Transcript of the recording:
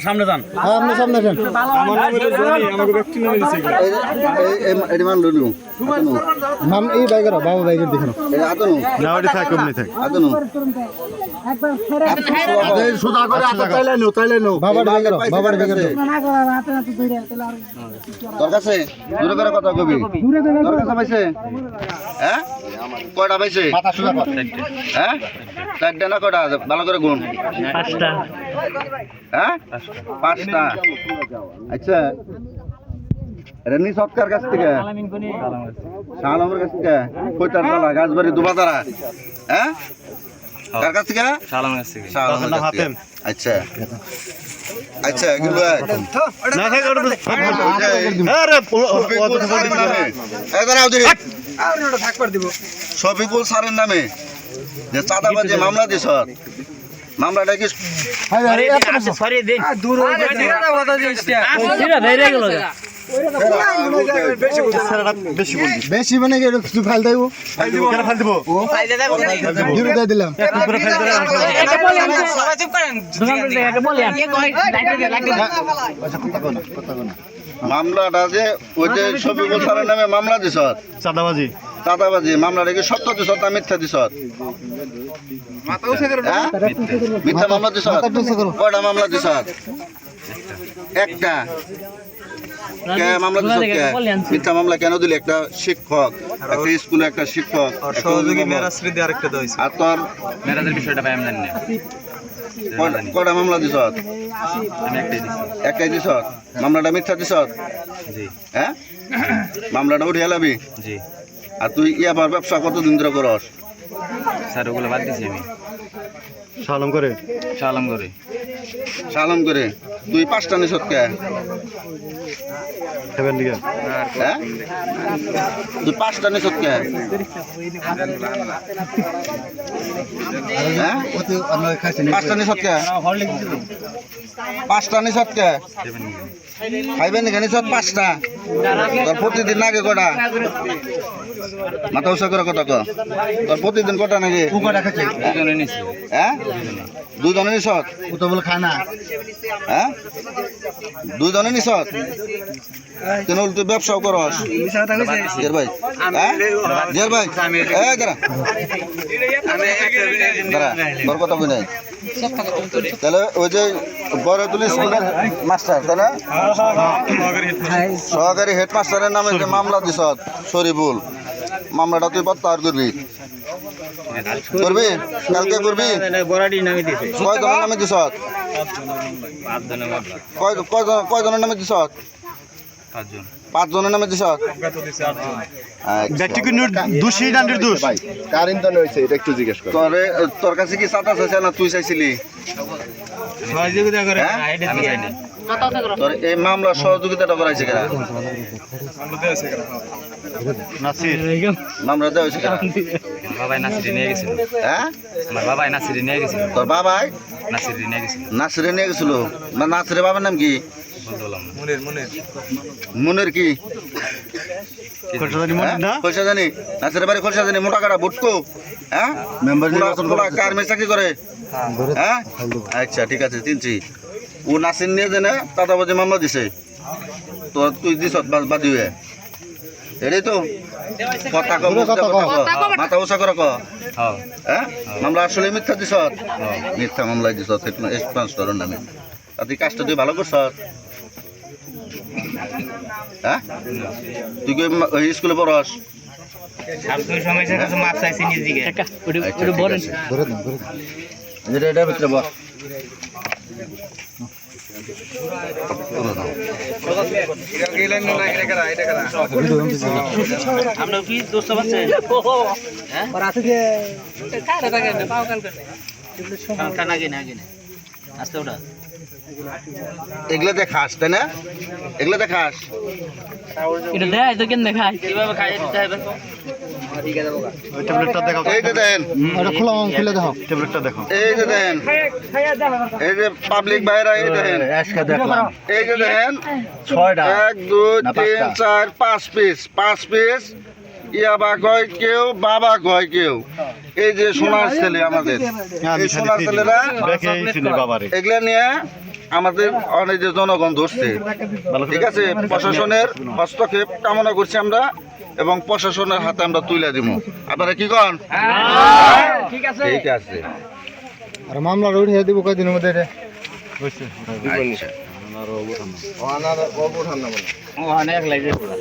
সামনে যান। হ্যাঁ আপনি সামনে মান লইলু নাম এই বাইকের বাবা বাইকের দেখানো না ওটি থাক কমনি থাক। আচ্ছা তোর কাছে দূরে করে কথা কবি। তোর কাছে পাইছে হ্যাঁ? কয়টা পাইছে? মাথা সুদা কর। হ্যাঁ? চারটে না কয়টা? ভালো করে গুণ পাঁচটা। হ্যাঁ? পাঁচটা। আচ্ছা। রেনি সৎকার কাছ থেকে। শাহলমের কাছ থেকে। কইতার তলা গাছবাড়ি দুবাতারা হ্যাঁ? কার কাছ থেকে সালাম কাছ থেকে থেকে আচ্ছা আচ্ছা এগুলো না থাক ওটা আরে শফিকুল স্যারের নামে এই দাঁড়াও দেখি শফিকুল স্যারের নামে যে চাঁদাবাজি মামলা দিছ মামলাটা কি সরি দিন সেটা ধরে গেল বেশি মানে কিছু ফাইল দেবো। কেন ফাল দিব? দিলাম। দিলে মামলাটা যে ওই যে শফিকুল স্যারের নামে মামলা দিছ চাঁদাবাজি। চাঁদাবাজি মামলাটা কি সত্য দিছ না মিথ্যা দিছ হ্যাঁ? মিথ্যা। মামলা দিছ কয়টা মামলা দিছ একটা। মামলা মিথ্যা মামলা কেন দিলি? একটা শিক্ষক একটা স্কুলে একটা শিক্ষক একটা অভিভাবক। আর তোর? মেরাজের বিষয়টা আমি জানি না। কয়টা মামলা দিছ? একটাই দিছ। মামলাটা মিথ্যা দিছ? হ্যাঁ? মামলাটা উঠে এলাবি আর তুই ইয়াবার ব্যবসা কতদিন ধরে করস? স্যার ওগুলো বাদ দিছি আমি। সালাম করে সালাম করে সালাম করে তুই পাঁচটা দিকে হ্যাঁ? তুই পাঁচটা হ্যাঁ? পাঁচটা নিছ কে পাঁচটা কে দেবেন নাকি? খাইবেন নিছ পাঁচটা। তোর প্রতিদিন নাকি কটা? মাথা উষা করে কটা তোর প্রতিদিন কটা নাকি? হ্যাঁ? দুজনে নিছ? ও তো বলে খায় না। হ্যাঁ? দুজনে নিছ? কেন তুই ব্যবসাও করস? জের ভাই। হ্যাঁ? জের ভাই। এই দাঁড়া। দাঁড়া তোর কথা বই নাই। তাহলে ওই যে বড়তুলি স্কুলের মাস্টার, তাই না? সহকারী হেডমাস্টারের নামে যে মামলা দিছ, শরীফুল, মামলাটা তুই প্রত্যাহার করবি। করবি? কালকে করবি? বড়াটি নামে দিছে কয় দিছ? কয় কয়জন কয়জনের নামে দিছ? পাঁচজন। পাঁচ জনের নামে দিছ? ব্যক্তি কিন্তু দোষী ডান্ডির দোষ কার ইন্ধন হয়েছে এটা একটু জিজ্ঞেস কর। তোরে তোর কাছে কি চাতা চাইছে না তুই চাইছিলি? সহযোগিতা করে। হ্যাঁ? চাইনি তোর এই মামলা সহযোগিতাটা করাইছে কেনা নাসির। মামলা দেওয়া হয়েছে কেনা আমার বাবাই নাসিরি নিয়ে গেছিল। হ্যাঁ? আমার বাবাই নাসিরি নিয়ে গেছিল। তোর বাবাই? নাসিরি নিয়ে গেছিল। নাসিরে নিয়ে গেছিল। না নাসিরে বাবার নাম কি? মুনের কি? না? বাড়ি খোলসা মোটা কাটা বুটকো। হ্যাঁ? মেম্বার নির্বাচন করা কার মেয়ে চাকরি করে? হ্যাঁ। আচ্ছা ঠিক আছে চিনছি ও নাসির নিয়ে জেনে দাদাবাজি মামলা দিছে। তো তুই দিছ বাদি হয়ে এটাই তো। কথা কম মাথা উঁচা করে ক। হ্যাঁ। হ্যাঁ? মামলা আসলে মিথ্যা দিছ। মিথ্যা মামলা দিছ ট্রান্সফারের নামে তা তুই কাজটা তুই ভালো করছ? হ্যাঁ? তুই কি মা- ওই স্কুলে পড়স? আচ্ছা, এটার ভিতরে বস আমরা কি দোস্ত পাচ্ছে হ্যাঁ? কানা গিয়ে না গিয়ে আস্তে ওটা এগুলো দেখাস তাই না? এগুলো দেখাস এটা দেয় তো কেন দেখায় কীভাবে খাইয়ে দিতে হবে ট্যাবলেটটা দেখাও। এই যে দেন। এটা খোলা খুলে দেখো ট্যাবলেটটা দেখো এই যে দেন। এই যে পাবলিক বাইরা এই দেখেন এই যে দেখেন ছয়টা। এক দুই না, তিন চার পাঁচ পিস পাঁচ পিস ইয়াবা কয় কেউ বাবা কয় কেউ। এই যে সোনার ছেলে আমাদের। হ্যাঁ, সোনার ছেলেরা এগুলা নিয়ে আমাদের অনেক যে জনগণ ধরছে ঠিক আছে? প্রশাসনের হস্তক্ষেপ কামনা করছি আমরা এবং প্রশাসনের হাতে আমরা তুলে দিব। আপনারা কি কন? ঠিক আছে। ঠিক আছে। আর মামলা উঠিয়ে দিব কয়দিনের মধ্যে এটা? আচ্ছা। অনেক লাগে পুরা।